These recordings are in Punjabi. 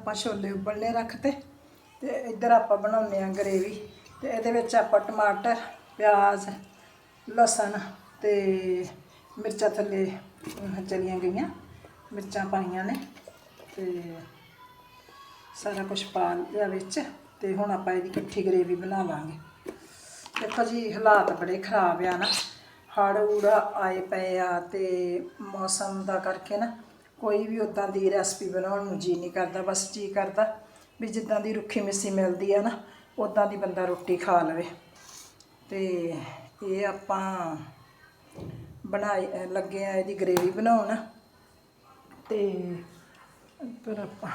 ਆਪਾਂ ਛੋਲੇ ਉਬਲਣੇ ਰੱਖਤੇ ਤੇ ਇੱਧਰ ਆਪਾਂ ਬਣਾਉਂਦੇ ਆ ਗਰੇਵੀ ਤੇ ਇਹਦੇ ਵਿੱਚ ਆਪਾਂ ਟਮਾਟਰ, ਪਿਆਜ਼, ਲਸਣ ਤੇ ਮਿਰਚਾਂ ਥੱਲੇ ਚਲੀਆਂ ਗਈਆਂ, ਮਿਰਚਾਂ ਪਾਈਆਂ ਨੇ, ਤੇ ਸਾਰਾ ਕੁਝ ਪਾ ਲਿਆ ਵਿੱਚ, ਤੇ ਹੁਣ ਆਪਾਂ ਇਹਦੀ ਇਕੱਠੀ ਗਰੇਵੀ ਬਣਾਵਾਂਗੇ ਦੇਖੋ ਜੀ, ਹਾਲਾਤ ਬੜੇ ਖਰਾਬ ਆ ਨਾ ਹੜ੍ਹ ਉੜਾ ਆਏ ਪਏ ਆ ਤੇ ਮੌਸਮ ਦਾ ਕਰਕੇ ਨਾ ਕੋਈ ਵੀ ਉਦਾਂ ਦੀ ਰੈਸਪੀ ਬਣਾਉਣ ਨੂੰ ਜੀ ਨਹੀਂ ਕਰਦਾ, ਬਸ ਜੀ ਕਰਦਾ ਵੀ ਜਿੱਦਾਂ ਦੀ ਰੁੱਖੀ ਮਿੱਸੀ ਮਿਲਦੀ ਆ ਨਾ ਉਦਾਂ ਦੀ ਬੰਦਾ ਰੋਟੀ ਖਾ ਲਵੇ। ਤੇ ਇਹ ਆਪਾਂ ਬਣਾਏ, ਲੱਗੇ ਆ ਇਹਦੀ ਗਰੇਵੀ ਬਣਾਉਣ। ਤੇ ਫਿਰ ਆਪਾਂ,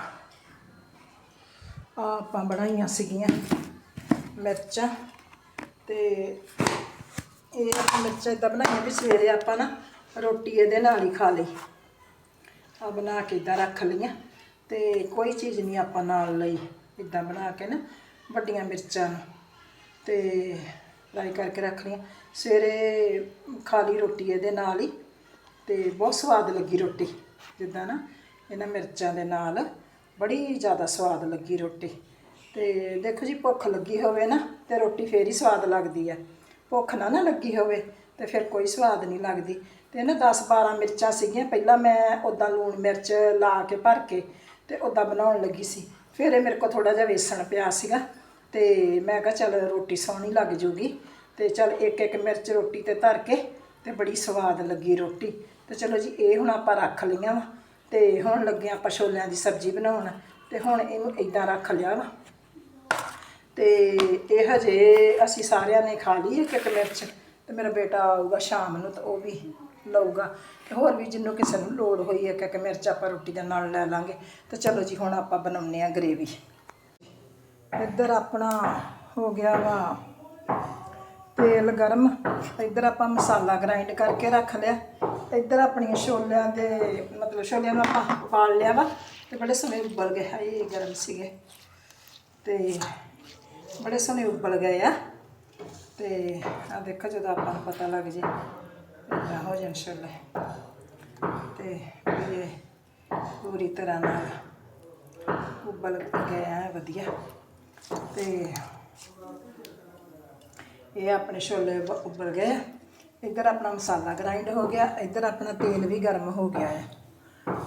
ਆਹ ਆਪਾਂ ਬਣਾਈਆਂ ਸੀਗੀਆਂ ਮਿਰਚਾਂ। ਤੇ ਇਹ ਆਪਾਂ ਮਿਰਚਾਂ ਇਦਾਂ ਬਣਾਈਆਂ ਵੀ ਸਵੇਰੇ ਆਪਾਂ ਨਾ ਰੋਟੀ ਇਹਦੇ ਨਾਲ ਹੀ ਖਾ ਲਈ। ਆ ਬਣਾ ਕੇ ਇਦਾਂ ਰੱਖ ਲਈਆਂ। ਤੇ ਕੋਈ ਚੀਜ਼ ਨਹੀਂ ਆਪਾਂ ਨਾਲ ਲਈ ਇਦਾਂ ਬਣਾ ਕੇ ਨਾ, ਵੱਡੀਆਂ ਮਿਰਚਾਂ ਨੂੰ। ਤੇ ਫਰਾਈ ਕਰਕੇ ਰੱਖ ਲਈਆਂ। ਸਵੇਰੇ ਖਾ ਲਈ ਰੋਟੀ ਇਹਦੇ ਨਾਲ ਹੀ, ਤੇ ਬਹੁਤ ਸਵਾਦ ਲੱਗੀ ਰੋਟੀ। ਜਿੱਦਾਂ ਨਾ ਇਹਨਾਂ ਮਿਰਚਾਂ ਦੇ ਨਾਲ ਬੜੀ ਜ਼ਿਆਦਾ ਸਵਾਦ ਲੱਗੀ ਰੋਟੀ। ਤੇ ਦੇਖੋ ਜੀ, ਭੁੱਖ ਲੱਗੀ ਹੋਵੇ ਨਾ, ਤੇ ਰੋਟੀ ਫੇਰ ਹੀ ਸਵਾਦ ਲੱਗਦੀ ਆ। ਭੁੱਖ ਨਾ ਨਾ ਲੱਗੀ ਹੋਵੇ। ਤੇ ਫਿਰ ਕੋਈ ਸਵਾਦ ਨਹੀਂ ਲੱਗਦੀ। ਤੇ ਨਾ 10 12 ਮਿਰਚਾਂ ਸੀਗੀਆਂ। ਪਹਿਲਾਂ ਮੈਂ ਉਦਾਂ ਲੂਣ ਮਿਰਚ ਲਾ ਕੇ ਭਰ ਕੇ ਤੇ ਉਦਾਂ ਬਣਾਉਣ ਲੱਗੀ ਸੀ। ਫਿਰ ਇਹ ਮੇਰੇ ਕੋਲ ਥੋੜਾ ਜਿਹਾ ਵੇਸਣ ਪਿਆ ਸੀਗਾ ਤੇ ਮੈਂ ਕਿਹਾ ਚੱਲ ਰੋਟੀ ਸੋਹਣੀ ਲੱਗ ਜੂਗੀ। ਤੇ ਚੱਲ ਇੱਕ ਇੱਕ ਮਿਰਚ ਰੋਟੀ ਤੇ ਧਰ ਕੇ ਤੇ ਬੜੀ ਸਵਾਦ ਲੱਗੀ ਰੋਟੀ। ਤੇ ਚਲੋ ਜੀ, ਇਹ ਹੁਣ ਆਪਾਂ ਰੱਖ ਲਈਆਂ ਵਾ। ਤੇ ਹੁਣ ਲੱਗੇ ਆਪਾਂ ਛੋਲਿਆਂ ਦੀ ਸਬਜ਼ੀ ਬਣਾਉਣ। ਤੇ ਹੁਣ ਇਹਨੂੰ ਇਦਾਂ ਰੱਖ ਲਿਆ ਵਾ। ਤੇ ਇਹ ਹਜੇ ਅਸੀਂ ਸਾਰਿਆਂ ਨੇ ਖਾ ਲਈ ਇੱਕ ਇੱਕ ਮਿਰਚ। ਤੇ ਮੇਰਾ ਬੇਟਾ ਆਊਗਾ ਸ਼ਾਮ ਨੂੰ ਤਾਂ ਉਹ ਵੀ ਲਊਗਾ ਤੇ ਹੋਰ ਵੀ ਜਿੰਨੂੰ ਕਿਸੇ ਨੂੰ ਲੋੜ ਹੋਈ ਇੱਕ ਕਿ ਮਿਰਚ ਆਪਾਂ ਰੋਟੀ ਦੇ ਨਾਲ ਲੈ ਲਾਂਗੇ। ਤੇ ਚਲੋ ਜੀ, ਹੁਣ ਆਪਾਂ ਬਣਾਉਂਦੇ ਆ ਗਰੇਵੀ। ਇੱਧਰ ਆਪਣਾ ਹੋ ਗਿਆ ਵਾ ਤੇਲ ਗਰਮ। ਇੱਧਰ ਆਪਾਂ ਮਸਾਲਾ ਗ੍ਰਾਈਂਡ ਕਰਕੇ ਰੱਖ ਲਿਆ। ਇੱਧਰ ਆਪਣੀਆਂ ਛੋਲਿਆਂ ਦੇ ਮਤਲਬ ਛੋਲਿਆਂ ਨੂੰ ਆਪਾਂ ਪਾਲ ਲਿਆ ਵਾ ਤੇ ਬੜੇ ਸੋਹਣੇ ਉਬਲ ਗਏ। ਹਾਏ, ਗਰਮ ਸੀਗੇ। ਤੇ ਬੜੇ ਸੋਹਣੇ ਉਬਲ ਗਏ ਆ। ਤੇ ਆ ਦੇਖੋ ਜਦੋਂ ਆਪਾਂ ਨੂੰ ਪਤਾ ਲੱਗ ਜੇ ਇਦਾਂ ਹੋ ਜਾਣ ਛੋਲੇ ਤੇ ਇਹ ਪੂਰੀ ਤਰ੍ਹਾਂ ਨਾਲ ਉਬਲ ਗਏ ਹੈ ਵਧੀਆ। ਤੇ ਇਹ ਆਪਣੇ ਛੋਲੇ ਉਬ- ਉਬਲ ਗਏ ਇੱਧਰ ਆਪਣਾ ਮਸਾਲਾ ਗ੍ਰਾਈਂਡ ਹੋ ਗਿਆ, ਇੱਧਰ ਆਪਣਾ ਤੇਲ ਵੀ ਗਰਮ ਹੋ ਗਿਆ ਹੈ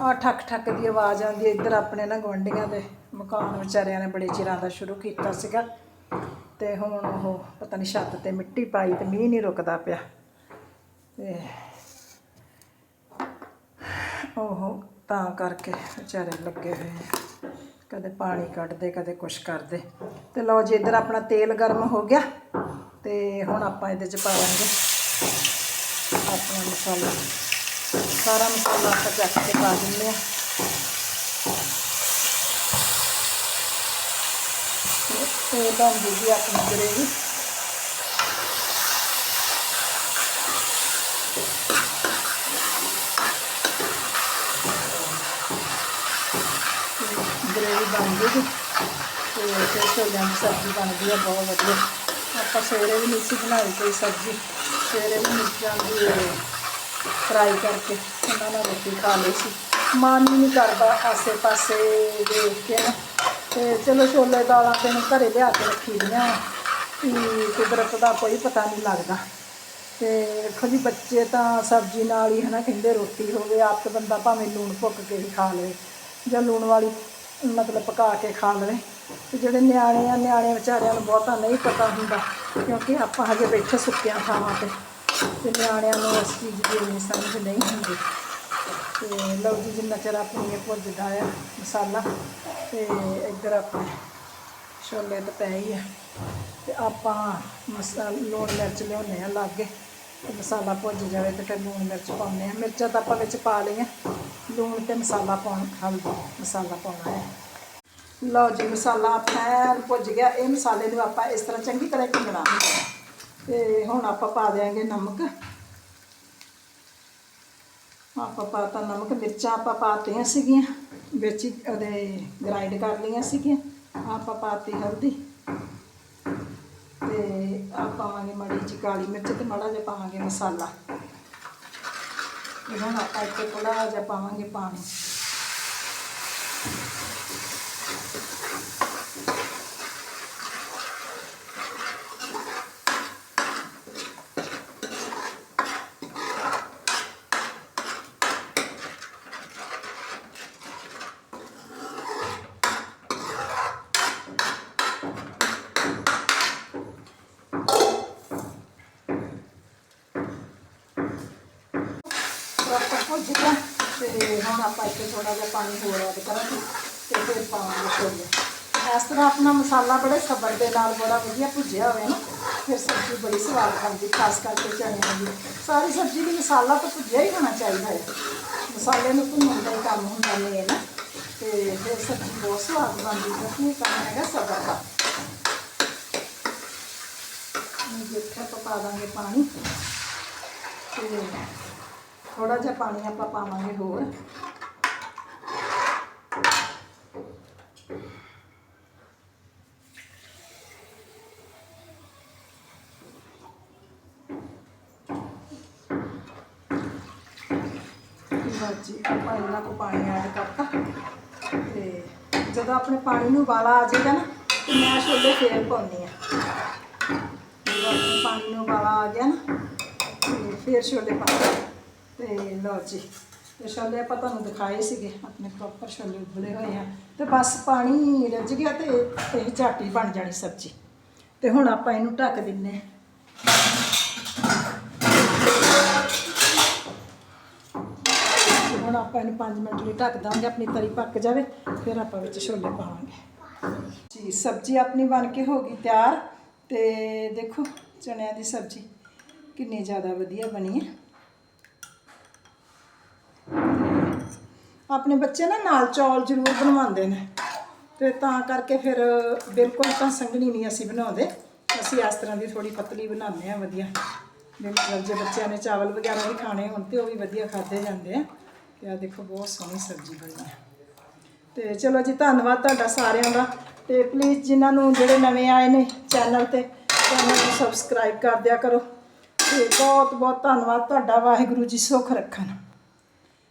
ਆ ਠੱਕ ਠੱਕ ਦੀ ਆਵਾਜ਼ ਆਉਂਦੀ ਹੈ ਇੱਧਰ ਆਪਣੇ ਨਾ ਗੁਆਂਢੀਆਂ ਦੇ ਮਕਾਨ ਵਿਚਾਰਿਆਂ ਨੇ ਬੜੇ ਚਿਰਾਂ ਦਾ ਸ਼ੁਰੂ ਕੀਤਾ ਸੀਗਾ। ਤੇ ਹੁਣ ਉਹ ਪਤਾ ਨਹੀਂ ਛੱਤ ਤੇ ਮਿੱਟੀ ਪਾਈ ਤੇ ਮੀਂਹ ਨਹੀਂ ਰੁਕਦਾ ਪਿਆ। ਤੇ ਉਹ ਤਾਂ ਕਰਕੇ ਵਿਚਾਰੇ ਲੱਗੇ ਹੋਏ ਆ। ਕਦੇ ਪਾਣੀ ਕੱਢਦੇ, ਕਦੇ ਕੁਛ ਕਰਦੇ। ਤੇ ਲਓ ਜੀ, ਇੱਧਰ ਆਪਣਾ ਤੇਲ ਗਰਮ ਹੋ ਗਿਆ। ਤੇ ਹੁਣ ਆਪਾਂ ਇਹਦੇ ਚ ਪਾਵਾਂਗੇ ਆਪਣਾ ਮਸਾਲਾ। ਸਾਰਾ ਮਸਾਲਾ ਆਪਾਂ ਚੱਕ ਕੇ ਪਾ ਦਿੰਦੇ ਆ। ਤੇ ਬਣ ਜੂਗੀ ਆਪਣੀ ਗਰੇਵੀ ਗਰੇਵੀ ਬਣ ਜੂਗੀ ਤੇ ਫਿਰ ਛੋਲਿਆਂ ਦੀ ਸਬਜ਼ੀ ਬਣਦੀ ਹੈ ਬਹੁਤ ਵਧੀਆ। ਆਪਾਂ ਸਵੇਰੇ ਵੀ ਨਹੀਂ ਸੀ ਬਣਾਈ ਕੋਈ ਸਬਜ਼ੀ। ਸਵੇਰੇ ਵੀ ਮਿਰਚਾਂ ਦੀ ਫਰਾਈ ਕਰਕੇ ਉਹਨਾਂ ਨਾਲ ਰੋਟੀ ਖਾ ਲਈ ਸੀ। ਮਨ ਹੀ ਨਹੀਂ ਕਰਦਾ ਆਸੇ ਪਾਸੇ ਦੇਖ ਕੇ ਨਾ। ਤੇ ਚਲੋ ਛੋਲੇ ਦਾਲਾਂ ਤੇ ਮੈਂ ਘਰੇ ਲਿਆ ਕੇ ਰੱਖੀ ਦੀਆਂ। ਕਿ ਕੁਦਰਤ ਦਾ ਕੋਈ ਪਤਾ ਨਹੀਂ ਲੱਗਦਾ। ਤੇ ਵੇਖੋ ਜੀ, ਬੱਚੇ ਤਾਂ ਸਬਜ਼ੀ ਨਾਲ ਹੀ ਹਨਾ ਕਹਿੰਦੇ ਰੋਟੀ ਹੋਵੇ, ਆਪ ਤਾਂ ਬੰਦਾ ਭਾਵੇਂ ਲੂਣ ਭੁੱਕ ਕੇ ਹੀ ਖਾ ਲਵੇ ਜਾਂ ਲੂਣ ਵਾਲੀ ਮਤਲਬ ਪਕਾ ਕੇ ਖਾ ਲਵੇ। ਤੇ ਜਿਹੜੇ ਨਿਆਣੇ ਆ ਨਿਆਣੇ ਵਿਚਾਰਿਆਂ ਨੂੰ ਬਹੁਤਾ ਨਹੀਂ ਪਤਾ ਹੁੰਦਾ, ਕਿਉਂਕਿ ਆਪਾਂ ਹਜੇ ਬੈਠੇ ਸੁੱਕਿਆਂ ਥਾਵਾਂ ਤੇ। ਤੇ ਨਿਆਣਿਆਂ ਨੂੰ ਇਸ ਚੀਜ਼ ਦੀ ਇੰਨੀ ਸਮਝ ਨਹੀਂ ਹੁੰਦੀ। ਤੇ ਲਓ ਜੀ, ਜਿੰਨਾ ਚਿਰ ਆਪਣੀ ਇਹ ਭੁੱਜਦਾ ਆ ਮਸਾਲਾ। ਤੇ ਇੱਧਰ ਆਪਾਂ ਛੋਲੇ ਤਾਂ ਪੈ ਹੀ ਆ। ਤੇ ਆਪਾਂ ਮਸਾਲਾ ਲੂਣ ਮਿਰਚ ਲਿਆਉਂਦੇ ਆ ਲਾਗੇ। ਤੇ ਮਸਾਲਾ ਭੁੱਜ ਜਾਵੇ ਤੇ ਫਿਰ ਲੂਣ ਮਿਰਚ ਪਾਉਂਦੇ ਆ। ਮਿਰਚਾਂ ਤਾਂ ਆਪਾਂ ਵਿੱਚ ਪਾ ਲਈਆਂ। ਲੂਣ ਤੇ ਮਸਾਲਾ ਪਾਉਣ ਹਲਦੀ ਮਸਾਲਾ ਪਾਉਣਾ ਹੈ। ਲਓ ਜੀ, ਮਸਾਲਾ ਆਪਣਾ ਭੁੱਜ ਗਿਆ। ਇਹ ਮਸਾਲੇ ਨੂੰ ਆਪਾਂ ਇਸ ਤਰ੍ਹਾਂ ਚੰਗੀ ਤਰ੍ਹਾਂ ਭੁੰਨਣਾ ਤੇ ਹੁਣ ਆਪਾਂ ਪਾ ਦਿਆਂਗੇ ਨਮਕ। ਆਪਾਂ ਪਾਤਾ ਨਮਕ, ਮਿਰਚਾਂ ਆਪਾਂ ਪਾਤੀਆਂ ਸੀਗੀਆਂ। ਵਿੱਚ ਹੀ ਉਹਦੇ ਗ੍ਰਾਈਂਡ ਕਰ ਲਈਆਂ ਸੀਗੀਆਂ, ਆਪਾਂ ਪਾਤੀ ਹਲਦੀ ਤੇ ਆ ਪਾਵਾਂਗੇ ਮਾੜੀ ਜਿਹੀ ਕਾਲੀ ਮਿਰਚ ਤੇ ਮਾੜਾ ਜਿਹਾ ਪਾਵਾਂਗੇ ਮਸਾਲਾ। ਇਹ ਹੁਣ ਆਪਾਂ ਇੱਥੇ ਥੋੜਾ ਜਿਹਾ ਪਾਵਾਂਗੇ ਪਾਣੀ। ਭੁੱਜ ਗਿਆ ਤੇ ਹੁਣ ਆਪਾਂ ਇੱਥੇ ਥੋੜਾ ਜਿਹਾ ਪਾਣੀ ਹੋਰ ਐਡ ਕਰਾਂਗੇ ਤੇ ਫਿਰ ਪਾਵਾਂਗੇ ਛੋਲੇ ਇਸ ਤਰ੍ਹਾਂ ਆਪਣਾ ਮਸਾਲਾ ਬੜੇ ਸਬਰ ਦੇ ਨਾਲ ਬੜਾ ਵਧੀਆ ਭੁੱਜਿਆ ਹੋਵੇ ਨਾ ਫਿਰ ਸਬਜ਼ੀ ਬੜੀ ਸਵਾਦ ਬਣਦੀ ਖਾਸ ਕਰਕੇ ਚਣਿਆਂ ਦੀ ਸਾਰੀ ਸਬਜ਼ੀ ਦੀ ਮਸਾਲਾ ਤਾਂ ਭੁੱਜਿਆ ਹੀ ਹੋਣਾ ਚਾਹੀਦਾ ਹੈ। ਮਸਾਲੇ ਨੂੰ ਭੁੰਨਣ ਦਾ ਹੀ ਕੰਮ ਹੁੰਦਾ ਮੇਨ ਤੇ ਫਿਰ ਸਬਜ਼ੀ ਬਹੁਤ ਸਵਾਦ ਬਣਦੀ ਹੈ। ਕੀ ਕੰਮ ਹੈਗਾ ਸਬਰ ਦਾ ਹੁਣ ਦੇਖਿਆ ਆਪਾਂ ਪਾ ਦਾਂਗੇ ਪਾਣੀ। ਤੇ ਥੋੜਾ ਜਿਹਾ ਪਾਣੀ ਆਪਾਂ ਪਾਵਾਂਗੇ ਹੋਰ। ਲਓ ਜੀ, ਆਪਾਂ ਇਹਨਾਂ ਕੋ ਪਾਣੀ ਐਡ ਕਰਤਾ। ਤੇ ਜਦੋਂ ਆਪਣੇ ਪਾਣੀ ਨੂੰ ਉਬਾਲਾ ਆ ਜਾਏਗਾ ਨਾ, ਤੇ ਮੈਂ ਛੋਲੇ ਫੇਰ ਪਾਉਣੀ ਆ ਜਦੋਂ ਆਪਣੇ ਪਾਣੀ ਨੂੰ ਉਬਾਲਾ ਆ ਗਿਆ ਨਾ, ਤੇ ਫੇਰ ਛੋਲੇ ਪਾ ਤੇ ਲਓ ਜੀ ਤੇ ਛੋਲੇ ਆਪਾਂ ਤੁਹਾਨੂੰ ਦਿਖਾਏ ਸੀਗੇ, ਆਪਣੇ ਪ੍ਰੋਪਰ ਛੋਲੇ ਉਬਲੇ ਹੋਏ ਆ। ਤੇ ਬਸ ਪਾਣੀ ਰੱਜ ਗਿਆ ਤੇ ਇਹ ਝਾਟੀ ਬਣ ਜਾਣੀ ਸਬਜ਼ੀ। ਤੇ ਹੁਣ ਆਪਾਂ ਇਹਨੂੰ ਢੱਕ ਦਿੰਨੇ ਆ। ਤੇ ਹੁਣ ਆਪਾਂ ਇਹਨੂੰ 5 ਮਿੰਟ ਲਈ ਢੱਕ ਦਾਂਗੇ, ਆਪਣੀ ਤਰੀ ਪੱਕ ਜਾਵੇ, ਫਿਰ ਆਪਾਂ ਵਿੱਚ ਛੋਲੇ ਪਾਵਾਂਗੇ। ਜੀ, ਸਬਜ਼ੀ ਆਪਣੀ ਬਣ ਕੇ ਹੋ ਗਈ ਤਿਆਰ, ਤੇ ਦੇਖੋ ਚਣਿਆਂ ਦੀ ਸਬਜ਼ੀ ਕਿੰਨੀ ਜ਼ਿਆਦਾ ਵਧੀਆ ਬਣੀ ਹੈ। ਆਪਣੇ ਬੱਚੇ ਨਾ ਨਾਲ ਚੌਲ ਜ਼ਰੂਰ ਬਣਵਾਉਂਦੇ ਨੇ। ਤੇ ਤਾਂ ਕਰਕੇ ਫਿਰ ਬਿਲਕੁਲ ਤਾਂ ਸੰਘਣੀ ਨਹੀਂ ਅਸੀਂ ਬਣਾਉਂਦੇ। ਅਸੀਂ ਇਸ ਤਰ੍ਹਾਂ ਦੀ ਥੋੜੀ ਪਤਲੀ ਬਣਾਉਂਦੇ ਆ ਵਧੀਆ। ਬਿਲਕੁਲ ਜੇ ਬੱਚਿਆਂ ਨੇ ਚਾਵਲ ਵਗੈਰਾ ਵੀ ਖਾਣੇ ਹੋਣ ਤੇ ਉਹ ਵੀ ਵਧੀਆ ਖਾਦੇ ਜਾਂਦੇ ਆ। ਤੇ ਆ ਦੇਖੋ ਬਹੁਤ ਸੋਹਣੀ ਸਬਜ਼ੀ ਬਣੀ ਹੈ। ਤੇ ਚਲੋ ਜੀ, ਧੰਨਵਾਦ ਤੁਹਾਡਾ ਸਾਰਿਆਂ ਦਾ। ਤੇ ਪਲੀਜ਼ ਜਿਨ੍ਹਾਂ ਨੂੰ ਜਿਹੜੇ ਨਵੇਂ ਆਏ ਨੇ ਚੈਨਲ ਤੇ ਚੈਨਲ ਨੂੰ ਸਬਸਕ੍ਰਾਈਬ ਕਰ ਦਿਆ ਕਰੋ। ਤੇ ਬਹੁਤ ਬਹੁਤ ਧੰਨਵਾਦ, ਤੁਹਾਡਾ ਵਾਹਿਗੁਰੂ ਜੀ ਸੁੱਖ ਰੱਖਣ।